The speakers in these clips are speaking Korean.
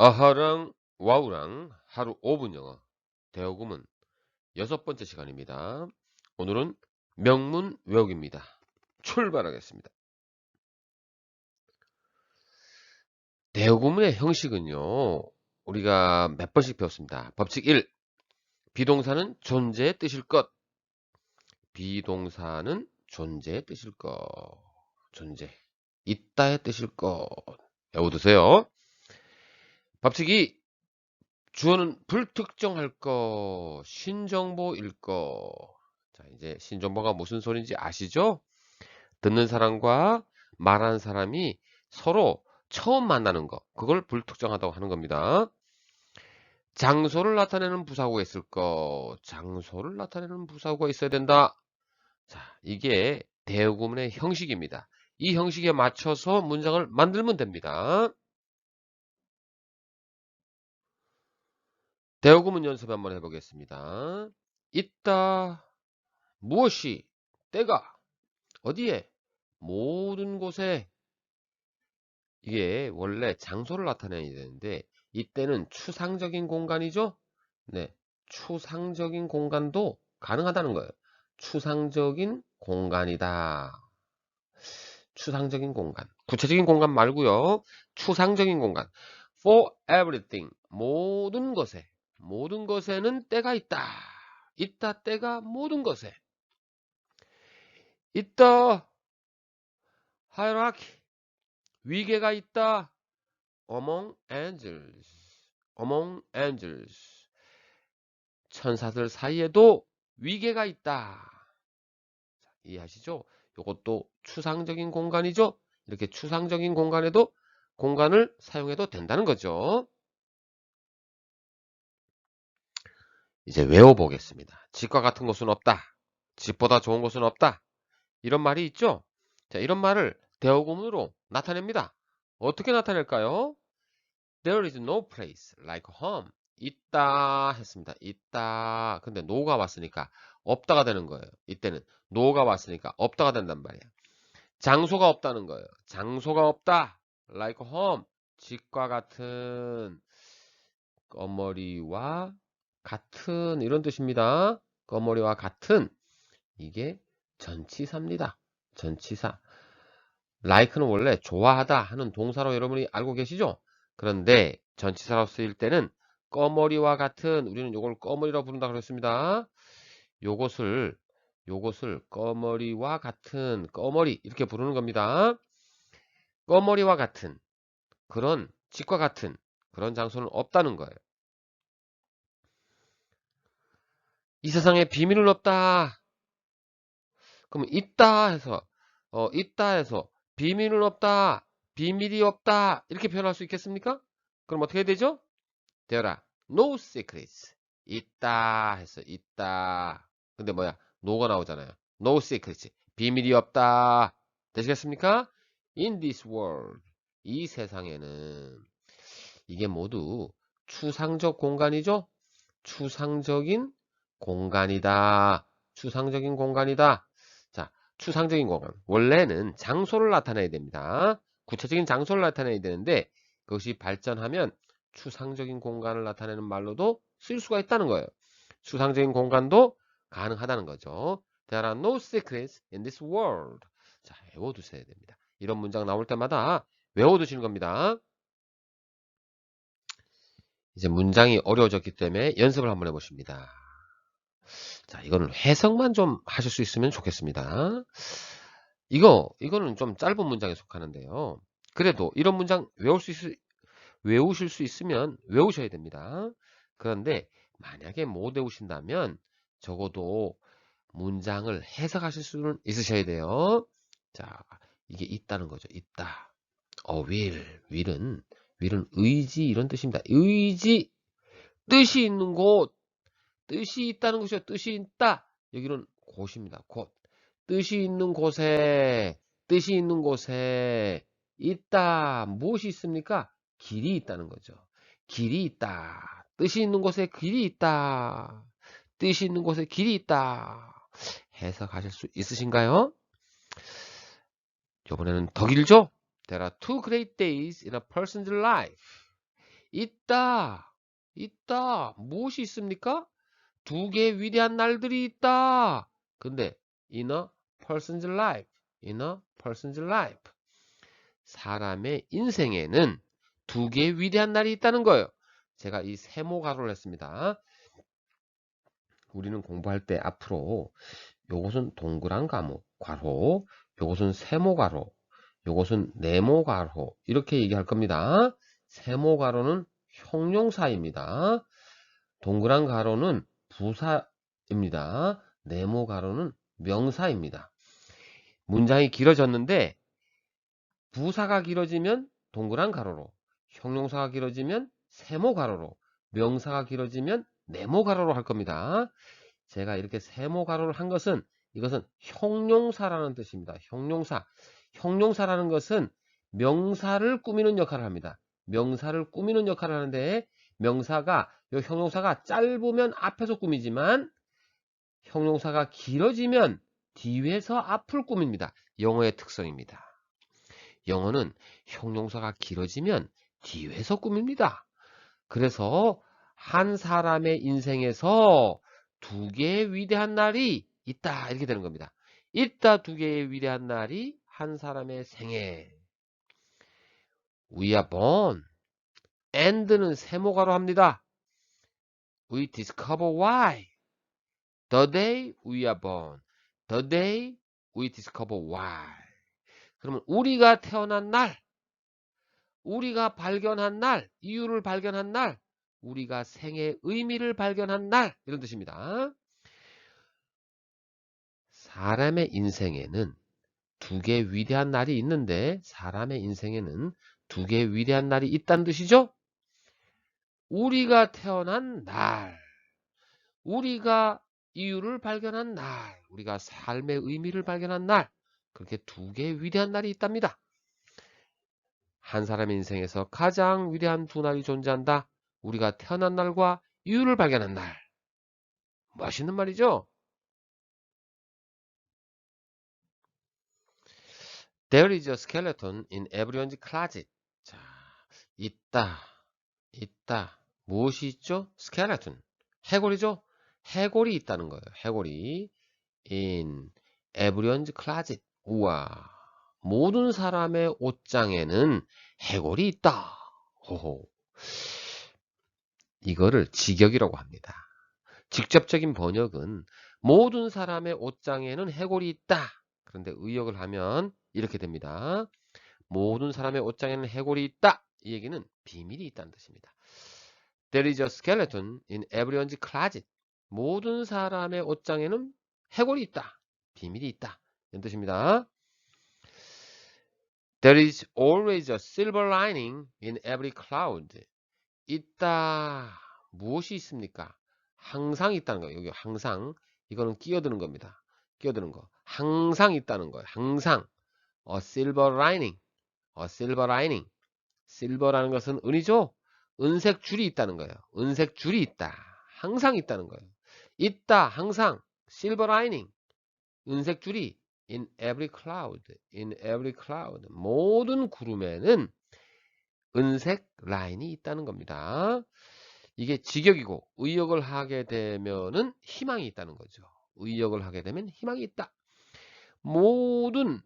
아하랑 와우랑 하루 5분 영어 대어금은 여섯 번째 시간입니다. 오늘은 명문 외우기입니다. 출발하겠습니다. 대어구문의 형식은요. 우리가 몇 번씩 배웠습니다. 법칙 1. 비동사는 존재의 뜻일 것. 비동사는 존재의 뜻일 것. 존재. 있다의 뜻일 것. 외워두세요. 법칙 2. 주어는 불특정할 것, 신정보일 것. 자, 이제 신정보가 무슨 소리인지 아시죠? 듣는 사람과 말하는 사람이 서로 처음 만나는 것, 그걸 불특정하다고 하는 겁니다. 장소를 나타내는 부사구가 있을 것, 장소를 나타내는 부사구가 있어야 된다. 자, 이게 대구문의 형식입니다. 이 형식에 맞춰서 문장을 만들면 됩니다. 대어구문 연습 한번 해보겠습니다. 있다. 무엇이 때가 어디에 모든 곳에 이게 원래 장소를 나타내야 되는데 이때는 추상적인 공간이죠. 네, 추상적인 공간도 가능하다는 거예요. 추상적인 공간이다. 추상적인 공간. 구체적인 공간 말고요. 추상적인 공간. For everything. 모든 것에. 모든 것에는 때가 있다. 있다 때가 모든 것에. 있다. hierarchy. 위계가 있다. among angels. among angels. 천사들 사이에도 위계가 있다. 자, 이해하시죠? 이것도 추상적인 공간이죠? 이렇게 추상적인 공간에도 공간을 사용해도 된다는 거죠. 이제 외워보겠습니다. 집과 같은 곳은 없다. 집보다 좋은 곳은 없다. 이런 말이 있죠? 자, 이런 말을 대어구문으로 나타냅니다. 어떻게 나타낼까요? There is no place like home. 있다 했습니다. 있다. 근데 no가 왔으니까 없다가 되는 거예요. 이때는 no가 왔으니까 없다가 된단 말이야. 장소가 없다는 거예요. 장소가 없다. like home. 집과 같은 꺼머리와 같은 이런 뜻입니다. 꺼머리와 같은 이게 전치사입니다. 전치사. like는 원래 좋아하다 하는 동사로 여러분이 알고 계시죠? 그런데 전치사로 쓰일 때는 꺼머리와 같은 우리는 요걸 꺼머리라고 부른다 그랬습니다. 요것을 요것을 꺼머리와 같은 꺼머리 이렇게 부르는 겁니다. 꺼머리와 같은 그런 집과 같은 그런 장소는 없다는 거예요. 이 세상에 비밀은 없다. 그럼 있다 해서 어 있다 해서 비밀은 없다. 비밀이 없다. 이렇게 표현할 수 있겠습니까? 그럼 어떻게 되죠? 되어라. No secrets. 있다 해서 있다. 근데 뭐야? no가 나오잖아요. No secrets. 비밀이 없다. 되시겠습니까? In this world. 이 세상에는 이게 모두 추상적 공간이죠? 추상적인 공간이다. 추상적인 공간이다. 자, 추상적인 공간. 원래는 장소를 나타내야 됩니다. 구체적인 장소를 나타내야 되는데 그것이 발전하면 추상적인 공간을 나타내는 말로도 쓸 수가 있다는 거예요. 추상적인 공간도 가능하다는 거죠. There are no secrets in this world. 자, 외워두셔야 됩니다. 이런 문장 나올 때마다 외워두시는 겁니다. 이제 문장이 어려워졌기 때문에 연습을 한번 해보십니다. 자, 이거는 해석만 좀 하실 수 있으면 좋겠습니다. 이거, 이거는 좀 짧은 문장에 속하는데요. 그래도 이런 문장 외울 수 있, 외우실 수 있으면 외우셔야 됩니다. 그런데 만약에 못 외우신다면 적어도 문장을 해석하실 수는 있으셔야 돼요. 자, 이게 있다는 거죠. 있다. 어, will. will은, will은 의지 이런 뜻입니다. 의지, 뜻이 있는 곳. 뜻이 있다는 것이요. 뜻이 있다. 여기는 곳입니다. 곳. 뜻이 있는 곳에, 뜻이 있는 곳에 있다. 무엇이 있습니까? 길이 있다는 거죠. 길이 있다. 뜻이 있는 곳에 길이 있다. 뜻이 있는 곳에 길이 있다. 해석하실 수 있으신가요? 이번에는 더 길죠? There are two great days in a person's life. 있다. 있다. 무엇이 있습니까? 두 개의 위대한 날들이 있다. 근데 in a person's life, in a person's life. 사람의 인생에는 두 개의 위대한 날이 있다는 거예요. 제가 이 세모 가로를 했습니다. 우리는 공부할 때 앞으로 요것은 동그란 가로, 괄호, 요것은 세모 가로, 요것은 네모 가로 이렇게 얘기할 겁니다. 세모 가로는 형용사입니다. 동그란 가로는 부사입니다. 네모 가로는 명사입니다. 문장이 길어졌는데 부사가 길어지면 동그란 가로로, 형용사가 길어지면 세모 가로로, 명사가 길어지면 네모 가로로 할 겁니다. 제가 이렇게 세모 가로를 한 것은 이것은 형용사라는 뜻입니다. 형용사. 형용사라는 것은 명사를 꾸미는 역할을 합니다. 명사를 꾸미는 역할을 하는데 명사가 이 형용사가 짧으면 앞에서 꾸미지만 형용사가 길어지면 뒤에서 앞을 꾸밉니다. 영어의 특성입니다. 영어는 형용사가 길어지면 뒤에서 꾸밉니다. 그래서 한 사람의 인생에서 두 개의 위대한 날이 있다 이렇게 되는 겁니다. 있다 두 개의 위대한 날이 한 사람의 생애. We are born. And는 세모가로 합니다. We discover why. The day we are born. The day we discover why. 그러면 우리가 태어난 날, 우리가 발견한 날, 이유를 발견한 날, 우리가 생의 의미를 발견한 날 이런 뜻입니다. 사람의 인생에는 두 개의 위대한 날이 있는데 사람의 인생에는 두 개의 위대한 날이 있다는 뜻이죠. 우리가 태어난 날, 우리가 이유를 발견한 날, 우리가 삶의 의미를 발견한 날, 그렇게 두 개의 위대한 날이 있답니다. 한 사람의 인생에서 가장 위대한 두 날이 존재한다. 우리가 태어난 날과 이유를 발견한 날. 멋있는 말이죠? There is a skeleton in everyone's closet. 자, 있다, 있다. 무엇이 있죠? skeleton. 해골이죠? 해골이 있다는 거예요. 해골이 in everyone's closet. 우와, 모든 사람의 옷장에는 해골이 있다. 호호. 이거를 직역이라고 합니다. 직접적인 번역은 모든 사람의 옷장에는 해골이 있다. 그런데 의역을 하면 이렇게 됩니다. 모든 사람의 옷장에는 해골이 있다. 이 얘기는 비밀이 있다는 뜻입니다. There is a skeleton in everyone's closet. 모든 사람의 옷장에는 해골이 있다. 비밀이 있다. 이런 뜻입니다. There is always a silver lining in every cloud. 있다. 무엇이 있습니까? 항상 있다는 거예요. 여기 항상. 이거는 끼어드는 겁니다. 끼어드는 거. 항상 있다는 거예요. 항상. A silver lining. A silver lining. Silver라는 것은 은이죠? 은색 줄이 있다는 거예요. 은색 줄이 있다. 항상 있다는 거예요. 있다. 항상. silver lining. 은색 줄이 in every cloud. in every cloud. 모든 구름에는 은색 라인이 있다는 겁니다. 이게 직역이고 의역을 하게 되면은 희망이 있다는 거죠. 의역을 하게 되면 희망이 있다. 모든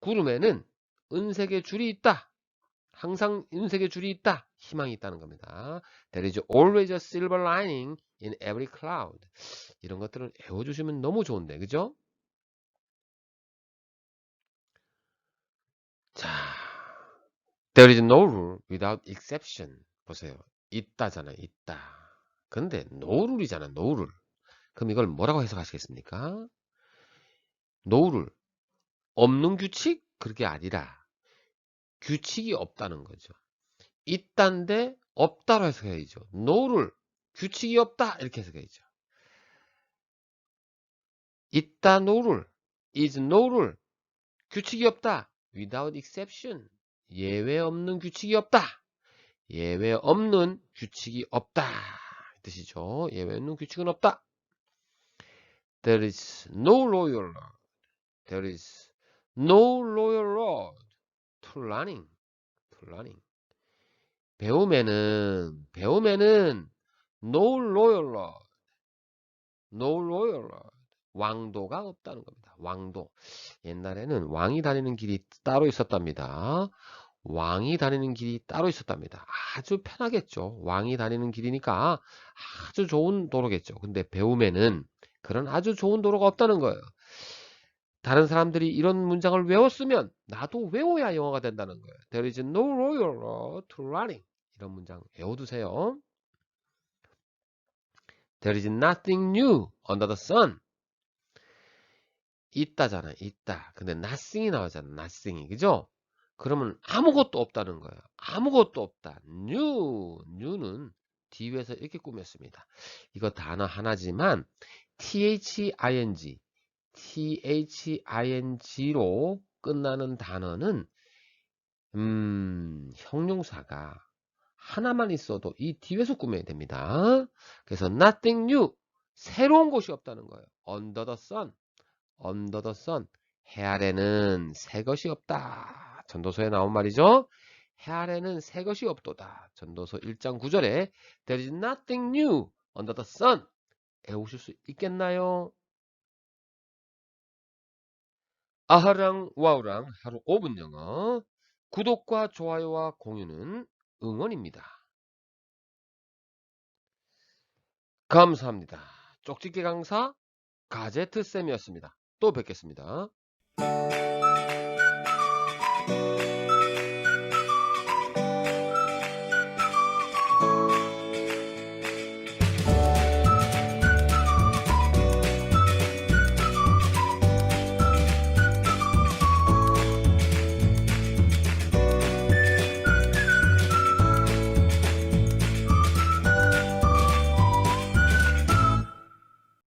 구름에는 은색의 줄이 있다. 항상 은색의 줄이 있다. 희망이 있다는 겁니다. There is always a silver lining in every cloud. 이런 것들을 외워주시면 너무 좋은데, 그죠? 자, There is no rule without exception. 보세요. 있다잖아요. 있다. 근데 no rule이잖아. no rule. 그럼 이걸 뭐라고 해석하시겠습니까? no rule. 없는 규칙? 그게 아니라 규칙이 없다는 거죠. 있단데 없다로 해석해야죠. no rule. 규칙이 없다. 이렇게 해석해야죠. 있다 no rule. is no rule. 규칙이 없다. without exception. 예외 없는 규칙이 없다. 예외 없는 규칙이 없다. 뜻이죠. 예외 없는 규칙은 없다. There is no loyal road. There is no To running. 배움에는 배움에는 no royal no royal 왕도가 없다는 겁니다. 왕도. 옛날에는 왕이 다니는 길이 따로 있었답니다. 왕이 다니는 길이 따로 있었답니다. 아주 편하겠죠. 왕이 다니는 길이니까 아주 좋은 도로겠죠. 근데 배움에는 그런 아주 좋은 도로가 없다는 거예요. 다른 사람들이 이런 문장을 외웠으면 나도 외워야 영어가 된다는 거예요. There is no royal road to running. 이런 문장 외워두세요. There is nothing new under the sun. 있다잖아, 있다. 근데 nothing이 나오잖아, nothing이. 그죠? 그러면 아무것도 없다는 거예요. 아무것도 없다. new, new는 뒤에서 이렇게 꾸몄습니다. 이거 단어 하나지만 thing, thing로 끝나는 단어는 음, 형용사가 하나만 있어도 이 뒤에서 꾸며야 됩니다. 그래서 nothing new, 새로운 것이 없다는 거예요. under the sun, under the sun, 해 아래는 새 것이 없다. 전도서에 나온 말이죠. 해 아래는 새 것이 없도다. 전도서 1장 9절에 There is nothing new under the sun. 외우실 수 있겠나요? 아하랑 와우랑 하루 5분 영어 구독과 좋아요와 공유는 응원입니다. 감사합니다. 쪽집게 강사 가제트 쌤이었습니다. 또 뵙겠습니다.